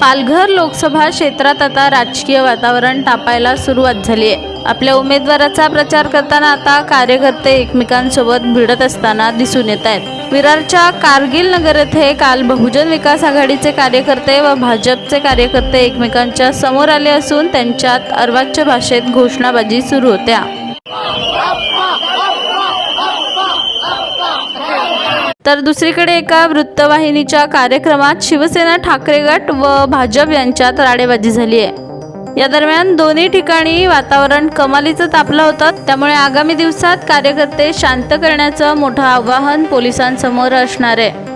पालघर लोकसभा क्षेत्रात आता राजकीय वातावरण तापायला सुरुवात झाली आहे. आपल्या उमेदवाराचा प्रचार करताना आता कार्यकर्ते एकमेकांसोबत भिडत असताना दिसून येत आहेत. विरारच्या कारगिल नगर येथे काल बहुजन विकास आघाडीचे कार्यकर्ते व भाजपचे कार्यकर्ते एकमेकांच्या समोर आले असून त्यांच्यात अर्वाच्य भाषेत घोषणाबाजी सुरू होत्या. तर दुसरीकडे एका वृत्तवाहिनीच्या कार्यक्रमात शिवसेना ठाकरे गट व भाजप यांच्यात राडेबाजी झाली आहे. या दरम्यान दोन्ही ठिकाणी वातावरण कमालीचं तापलं होतं. त्यामुळे आगामी दिवसात कार्यकर्ते शांत करण्याचं मोठं आव्हान पोलिसांसमोर असणार आहे.